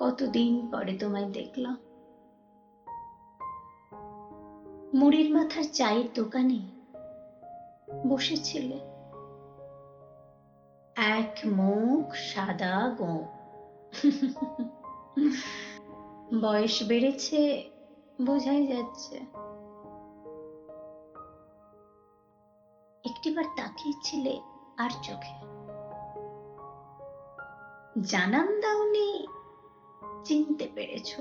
কতদিন পরে তোমায় দেখলাম। মুড়ির মাথার চায়ের দোকানে বসেছিলে। এক মুখ সাদা গোঁ বয়স বেড়েছে, বোঝাই যাচ্ছে। একটিবার তাকিয়েছিলে আর চোখে। জানান দাওনি চিনতে পেরেছ।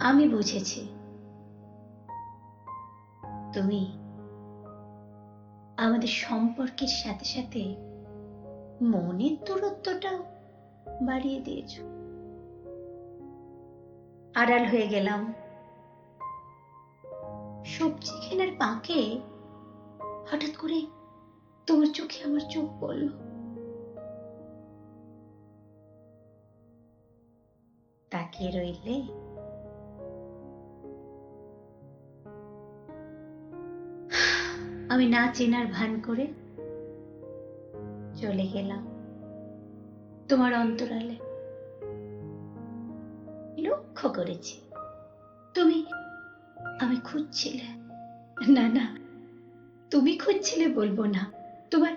আমি বুঝেছি। তুমি আমাদের সম্পর্কের সাথে সাথে মনের দূরত্বটাও বাড়িয়ে দিয়েছ। আড়াল হয়ে গেলাম। সবজি কেনার পাকে হঠাৎ করে তোমার চোখে আমার চোখ পড়ল। তাকিয়ে রইলে আমি না চেনার ভান করে চলে গেলাম তোমার অন্তরালে। লক্ষ্য করেছি। তুমি আমি খুঁজছিলে। না না, তুমি খুঁজছিলে বলব না। তোমার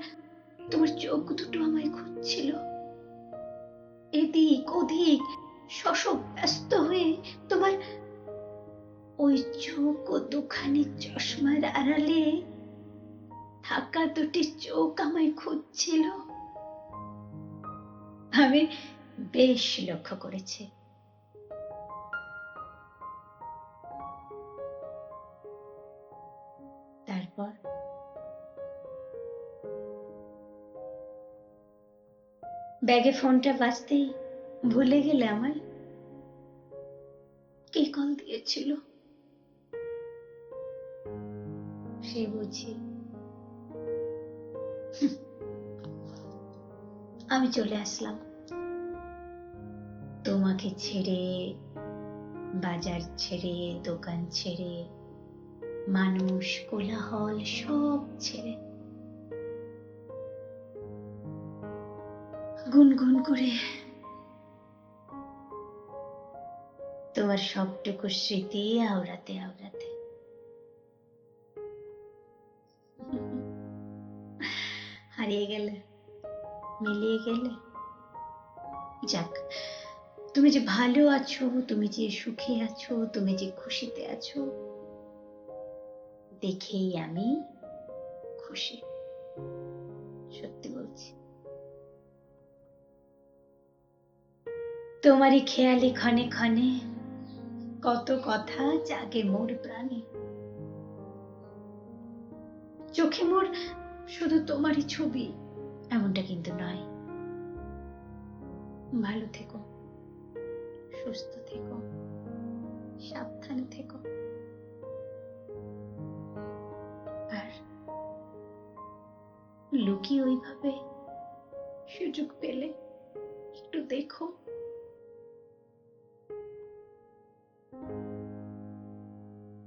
তোমার চোখ দুটো আমায় খুঁজছিল। এদিক, ওদিক শশব ব্যস্ত হয়ে তোমার ওই চোখ ও দুখানি চশমার আড়ালে থাকা দুটি চোখ আমায় খুঁজছিল। আমি বেশ লক্ষ্য করেছি। তারপর? ব্যাগে ফোনটা বাজতেই ভুলে গেলে আমায় কে কল দিয়েছিল? সে বুঝি। আমি চলে আসলাম। তোমাকে ছেড়ে, বাজার ছেড়ে, দোকান ছেড়ে, মানুষ, কোলাহল সব ছেড়ে। গুনগুন করে তোমার সবটুকু স্মৃতি আওড়াতে আওড়াতে। হারিয়ে গেলে, মিলিয়ে গেলে। যাক, তুমি যে ভালো আছো, তুমি যে সুখে আছো, তুমি যে খুশিতে আছো, দেখেই আমি খুশি, সত্যি বলছি। তোমারই খেয়ালি ক্ষণে ক্ষণে কত কথা জাগে মোর প্রাণে। চোখে মোর শুধু তোমারই ছবি, এমনটা কিন্তু নয়। ভালো থেকো, সুস্থ থেকো, সাবধানে থেকো। আর লুকিয়ে ওইভাবে সুযোগ পেলে একটু দেখো।